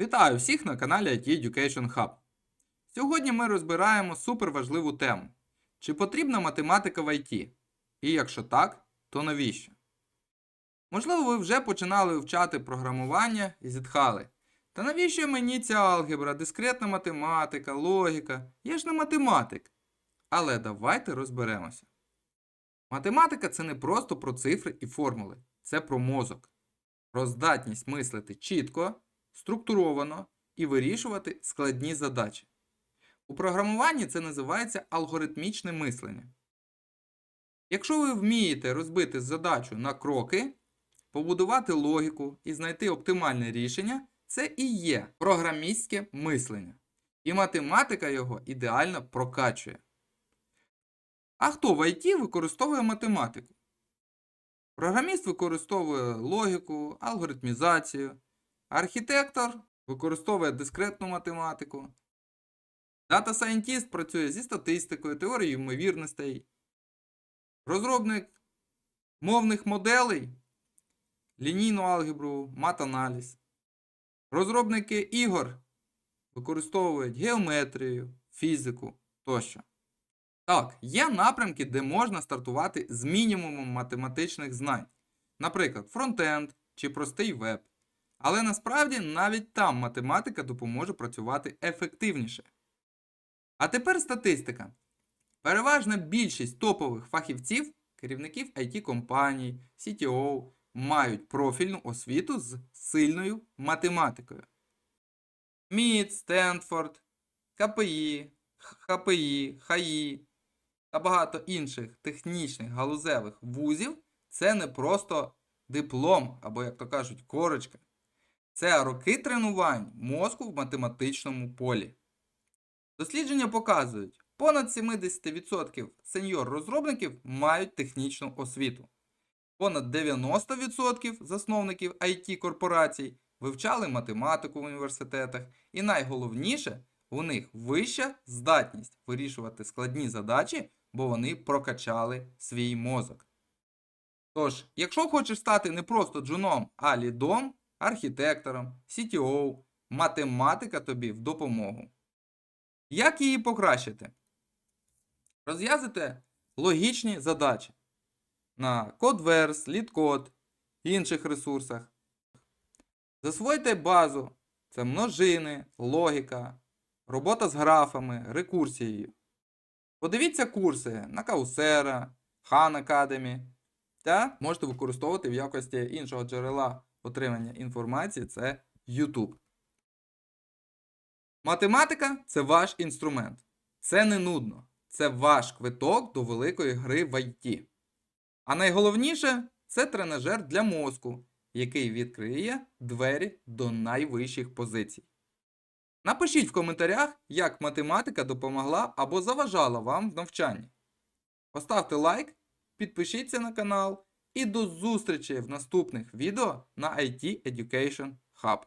Вітаю всіх на каналі IT Education Hub. Сьогодні ми розбираємо суперважливу тему. Чи потрібна математика в IT? І якщо так, то навіщо? Можливо, ви вже починали вивчати програмування і зітхали. Та навіщо мені ця алгебра, дискретна математика, логіка? Я ж не математик. Але давайте розберемося. Математика це не просто про цифри і формули, це про мозок, про здатність мислити чітко, структуровано і вирішувати складні задачі. У програмуванні це називається алгоритмічне мислення. Якщо ви вмієте розбити задачу на кроки, побудувати логіку і знайти оптимальне рішення, це і є програмістське мислення. І математика його ідеально прокачує. А хто в IT використовує математику? Програміст використовує логіку, алгоритмізацію, архітектор використовує дискретну математику, дата сайентіст працює зі статистикою, теорією ймовірностей, розробник мовних моделей, лінійну алгебру, матаналіз. Розробники ігор використовують геометрію, фізику тощо. Так, є напрямки, де можна стартувати з мінімумом математичних знань, наприклад, фронтенд чи простий веб. Але насправді навіть там математика допоможе працювати ефективніше. А тепер статистика. Переважна більшість топових фахівців, керівників IT-компаній, CTO, мають профільну освіту з сильною математикою. МІД, Стенфорд, КПІ, ХПІ, ХАІ та багато інших технічних галузевих вузів це не просто диплом або, як то кажуть, корочка. Це роки тренувань мозку в математичному полі. Дослідження показують, понад 70% сеньор-розробників мають технічну освіту. Понад 90% засновників IT-корпорацій вивчали математику в університетах, і найголовніше, у них вища здатність вирішувати складні задачі, бо вони прокачали свій мозок. Тож, якщо хочеш стати не просто джуном, а лідом, архітектором, CTO, математика тобі в допомогу. Як її покращити? Розв'язуйте логічні задачі на Codeverse, LeetCode і інших ресурсах. Засвойте базу. Це множини, логіка, робота з графами, рекурсією. Подивіться курси на Coursera, Khan Academy та можете використовувати в якості іншого джерела отримання інформації це YouTube. Математика це ваш інструмент. Це не нудно. Це ваш квиток до великої гри в IT. А найголовніше це тренажер для мозку, який відкриє двері до найвищих позицій. Напишіть в коментарях, як математика допомогла або заважала вам в навчанні. Поставте лайк, підпишіться на канал і до зустрічі в наступних відео на IT Education Hub.